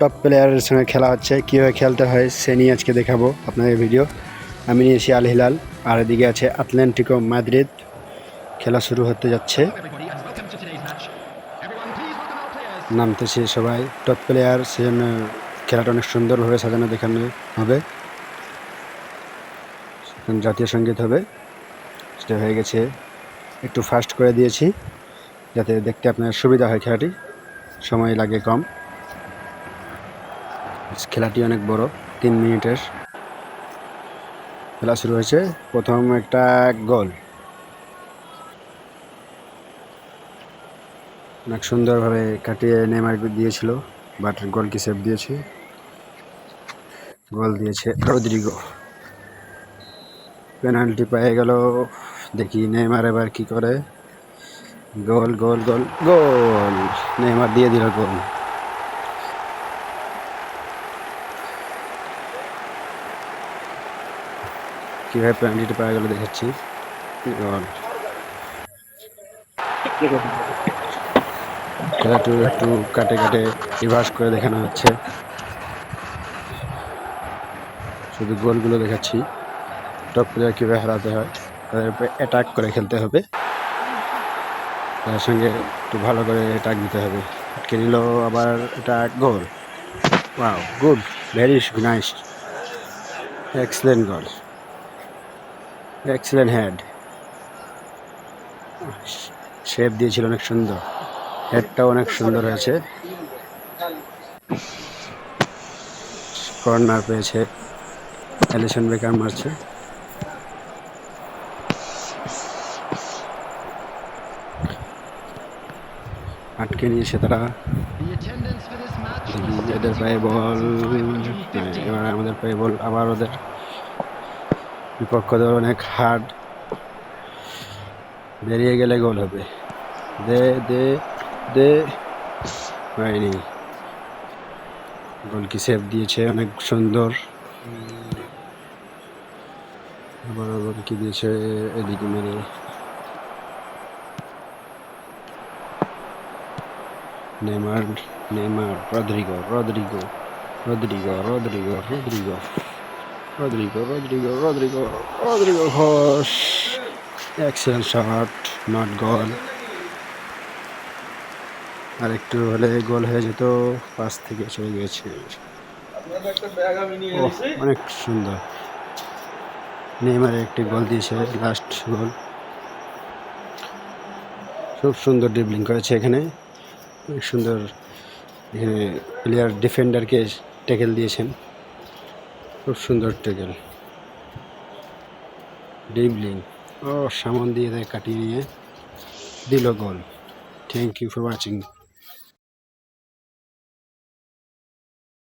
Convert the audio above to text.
Top প্লেয়ারের সঙ্গে খেলা হচ্ছে। কীভাবে খেলতে হয় সে নিয়ে আজকে দেখাবো আপনাদের ভিডিও আমি নিয়েছি আল হিলাল আর এদিকে আছে আটলান্টিকো মাদ্রিদ খেলা শুরু হতে যাচ্ছে. নামতেছে সবাই। টপ প্লেয়ার সেজন্য খেলাটা অনেক সুন্দরভাবে সাজানো দেখানো হবে। জাতীয় সংগীত হবে। সেটা হয়ে গেছে। একটু ফাস্ট করে দিয়েছি, যাতে দেখতে আপনার সুবিধা হয় খেলাটি। সময় লাগে কম। খেলাটি অনেক বড়, তিন মিনিটের খেলা শুরু হয়েছে। প্রথম একটা গোল। অনেক সুন্দরভাবে কাটিয়ে নেমার দিয়েছিল, বাট গোল কি সেভ দিয়েছে। গোল দিয়েছে রদ্রিগো। পেনাল্টি পেয়ে গেল। দেখি নেইমার এবার কি করে। গোল গোল গোল গোল। নেইমার দিয়ে দিল গোল। কীভাবে পেনাল্টিটা পেয়ে গেল দেখাচ্ছি। খেলাটা একটু কাটে কাটে রিভার্স করে দেখানো হচ্ছে। শুধু গোলগুলো দেখাচ্ছি। টপ প্লেয়ার কীভাবে হারাতে হয়, তাদের অ্যাটাক করে খেলতে হবে। তার সঙ্গে একটু ভালো করে অ্যাটাক দিতে হবে। আটকে নিল আবার এটা goal wow good very nice excellent goal excellent head shape দিয়েছিল অনেক সুন্দর। হেডটাও অনেক সুন্দর হয়েছে। কর্নার পেয়েছে। অ্যালিসন বেকার মারছে। আটকে নিয়েছে তারা। এদের পায়ে বল। এবার আমাদের পায়ে বল, আবার ওদের। বিপক্ষ দল অনেক হার্ড। বেরিয়ে গেলে গোল হবে। দে দে দে। হয়নি গোল কি সেভ দিয়েছে, অনেক সুন্দর। আবার গোল কি দিয়েছে এদিকে মেরে। Neymar Neymar Rodrygo Rodrygo Rodrygo Rodrygo Rodrygo. Rodrygo Rodrygo Rodrygo Rodrygo Goes excellent shot not goal আর একটু হলে গোল হয়ে যেত, পাশ থেকে চলে গিয়েছে। অনেক সুন্দর। নেইমারে একটি গোল দিয়েছে লাস্ট গোল। খুব সুন্দর ড্রিবলিং করেছে এখানে। অনেক সুন্দর, এখানে প্লেয়ার ডিফেন্ডারকে ট্যাকেল দিয়েছেন। খুব সুন্দর টেকেল। ডিবলিং ও, সামান দিয়ে দেয়, কাটিয়ে নিয়ে। দিল goal. Thank you for watching